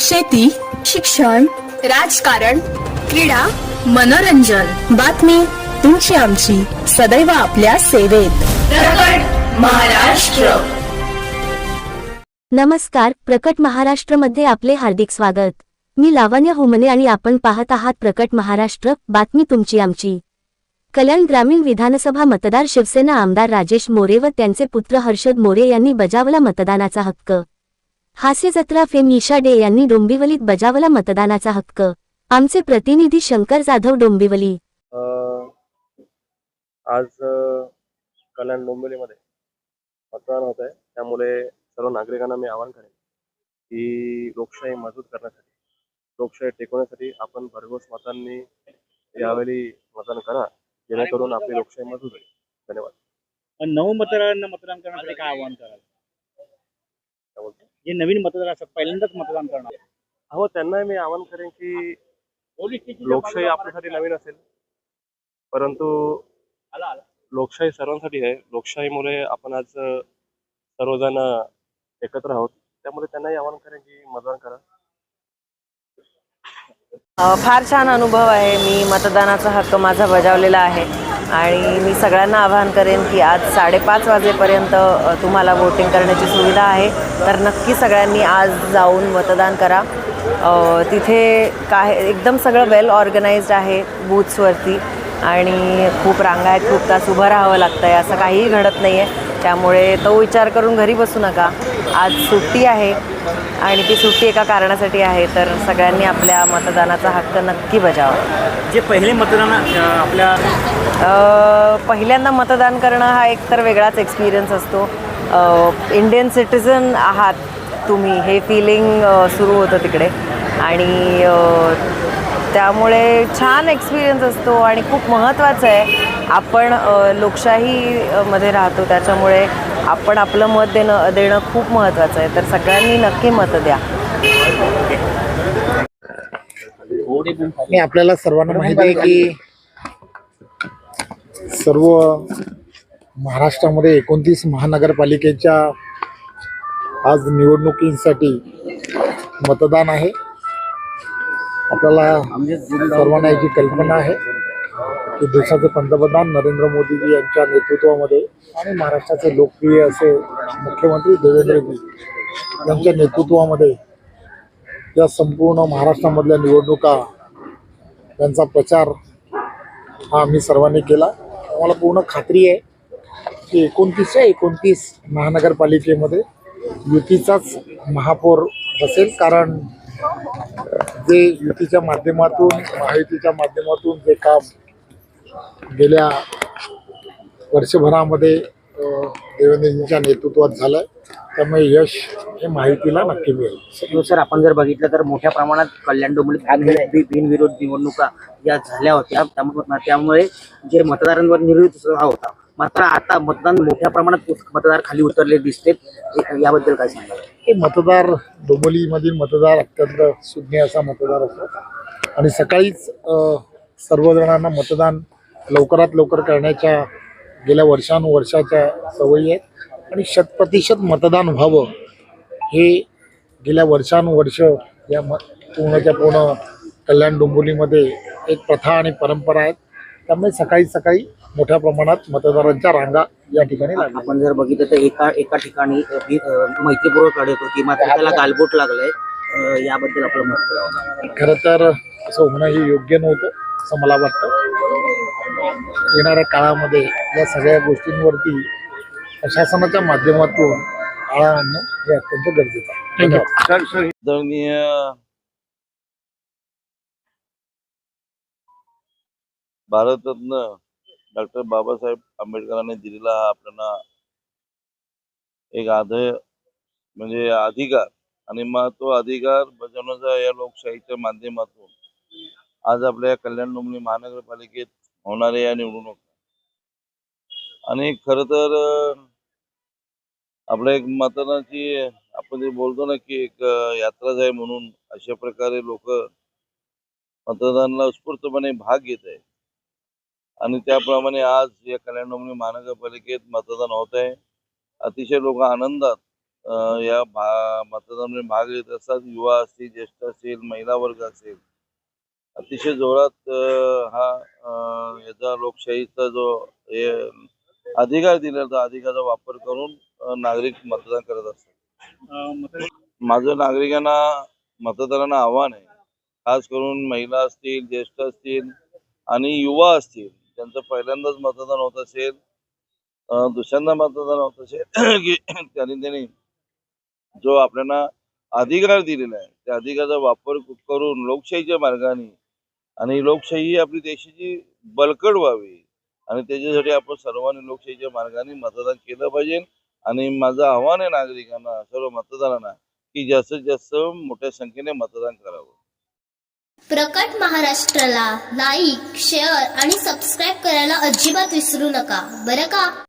शेती शिक्षण राजकारण क्रीडा मनोरंजन. बातमी तुमची आमची. सदैव आपल्या सेवेत. प्रकट महाराष्ट्र. नमस्कार प्रकट महाराष्ट्रमध्ये आपले हार्दिक स्वागत. मी लावण्य हुमने आणि आपण पाहत आहात प्रकट महाराष्ट्र बातमी तुमची आमची. कल्याण ग्रामीण विधानसभा मतदार शिवसेना आमदार राजेश मोरे व त्यांचे पुत्र हर्षद मोरे यांनी बजावला मतदानाचा हक्क. हास्य जत्रा फेम ईशा डे यांनी डोंबिवलीत बजावला मतदानाचा हक्क. आमचे प्रतिनिधी शंकर जाधव डोंबिवली. आज कल्याण डोंबिवलीमध्ये मतदान होत आहे त्यामुळे सर्व नागरिकांना मी आवाहन करेन की लोकशाही मजबूत करण्यासाठी लोकशाही टिकवण्यासाठी आपण भरघोस मतांनी यावेळी मतदान करा जेणेकरून आपली लोकशाही मजबूत होईल. धन्यवाद. पण नऊ मतदारांना मतदान करण्यासाठी काय आव्हान कराल? काय बोलतो जे नवीन मतदार असतात पहिल्यांदाच मतदान करणार. हो त्यांना मी आवाहन करेन की लोकशाही आपल्यासाठी नवीन असेल. परंतु लोकशाही सर्वांसाठी आहे. लोकशाहीमुळे आपण आज सर्वजण एकत्र आहोत. त्यामुळे त्यांनाही आवाहन करेन की मतदान करा. फार छान अनुभव आहे. मी मतदानाचा हक्क माझा बजावलेला आहे. आणि मी सगळ्यांना आवाहन करेन की आज साडेपाच वाजेपर्यंत तुम्हाला वोटिंग करण्याची सुविधा आहे. तर नक्की सगळ्यांनी आज जाऊन मतदान करा. तिथे काय एकदम सगळं वेल ऑर्गनाइज्ड आहे बूथ्सवरती आणि खूप रांगा आहेत खूप तास उभं राहावं लागतं आहे असं काहीही घडत नाही आहे त्यामुळे तो विचार करून घरी बसू नका. आज सुट्टी आहे आणि ती सुट्टी एका कारणासाठी आहे तर सगळ्यांनी आपल्या मतदानाचा हक्क नक्की बजावा. जे पहिले मतदान आपल्या पहिल्यांदा मतदान करणं हा एक तर वेगळाच एक्सपिरियन्स असतो. इंडियन सिटिझन आहात तुम्ही हे फिलिंग सुरू होतं तिकडे. आणि त्यामुळे छान एक्सपिरियन्स असतो आणि खूप महत्त्वाचं आहे. आपण लोकशाहीमध्ये लोकशाही मध्ये राहतो त्याच्यामुळे आपण आपलं मत देणं देणं खूप महत्त्वाचं आहे. तर सगळ्यांनी नक्की मतं द्या. आपल्याला सर्वांना माहिती आहे की सर्व महाराष्ट्रामध्ये एकोणतीस महानगरपालिकेच्या आज निवडणुकीसाठी मतदान आहे. आपल्याला सर्वांना याची कल्पना आहे की देशाचे पंतप्रधान नरेंद्र मोदीजी यांच्या नेतृत्वामध्ये आणि महाराष्ट्राचे लोकप्रिय असे मुख्यमंत्री देवेंद्रजी यांच्या नेतृत्वामध्ये या संपूर्ण महाराष्ट्रामधल्या निवडणुका यांचा प्रचार हा आम्ही सर्वांनी केला. आम्हाला पूर्ण खात्री आहे की एकोणतीसच्या एकोणतीस महानगरपालिकेमध्ये युतीचाच महापौर असेल कारण जे युतीच्या माध्यमातून महायुतीच्या माध्यमातून जे काम गेल्या वर्षभरामध्ये देवेंद्रजींच्या नेतृत्वात झालं त्यामुळे यश हे माहितीला नक्की मिळेल. सर आपण जर बघितलं तर मोठ्या प्रमाणात कल्याण डोंबिवलीत बि- बिनविरोध निवडणुका या झाल्या होत्या. त्यामुळे त्यामुळे जे मतदारांवर निर्विरोध होता. मात्र आता मतदान मोठ्या प्रमाणात मतदार खाली उतरले दिसते याबद्दल काय सांगाल? हे मतदार डोंबिवलीमधील मतदार अत्यंत सुज्ञ असा मतदार असतो. आणि सकाळीच अ, सर्वजणांना मतदान लवकरात लवकर करण्याच्या गेल्या वर्षानुवर्षाच्या सवयी आहेत. आणि शतप्रतिशत मतदान व्हावं हे गेल्या वर्षानुवर्ष या म पूर्णच्या पूर्ण कल्याण डोंबिवलीमध्ये एक प्रथा आणि परंपरा आहेत. त्यामुळे सकाळी सकाळी मोठ्या प्रमाणात मतदारांच्या रांगा या ठिकाणी आपण जर बघितलं तर एका एका ठिकाणी लढत होती. मात्र त्याला गालबोट लागलंय. याबद्दल आपलं मत खरं तर असं होणं हे योग्य नव्हतं असं मला वाटतं. येणाऱ्या काळामध्ये या सगळ्या गोष्टींवरती प्रशासनाच्या माध्यमातून आळा आणणं हे अत्यंत गरजेचं आहे. आदरणीय भारतरत्न डॉक्टर बाबासाहेब आंबेडकरांनी दिलेला हा आपल्याला एक आध म्हणजे अधिकार आणि मग तो अधिकार बजावण्याचा या लोकशाहीच्या माध्यमातून आज आपल्या कल्याण डोंबिवली महानगरपालिकेत होणाऱ्या या निवडणूक. आणि खर तर आपल्या एक मतदानाची आपण जे बोलतो ना की एक यात्राच आहे म्हणून अशा प्रकारे लोक मतदानाला उत्स्फूर्तपणे भाग घेत आहे आणि त्याप्रमाणे आज या कल्याण डोंबिवली महानगरपालिकेत मतदान होत आहे. अतिशय लोक आनंदात या भा मतदानामध्ये भाग घेत असतात. युवा असतील ज्येष्ठ असतील महिला वर्ग असेल. अतिशय जोरात हा याचा लोकशाहीचा जो हे अधिकार दिला त्या अधिकाराचा वापर करून नागरिक मतदान करत असतात. माझं नागरिकांना मतदारांना आव्हान आहे. खास करून महिला असतील ज्येष्ठ असतील आणि युवा असतील ज्यांचं पहिल्यांदाच मतदान होत असेल दुसऱ्यांदा मतदान होत असेल की त्यांनी त्यांनी जो आपल्याला अधिकार दिलेला आहे त्या अधिकाराचा वापर करून लोकशाहीच्या मार्गाने आणि लोकशाही ही आपली देशाची बळकट व्हावी. आणि त्याच्यासाठी आपण सर्वांनी लोकशाहीच्या मार्गाने मतदान केलं पाहिजे. आणि माझं आव्हान आहे नागरिकांना सर्व मतदारांना की जास्तीत जास्त मोठ्या संख्येने मतदान करावं. प्रकट महाराष्ट्राला लाईक शेअर आणि सबस्क्राईब करायला अजिबात विसरू नका. बरं का?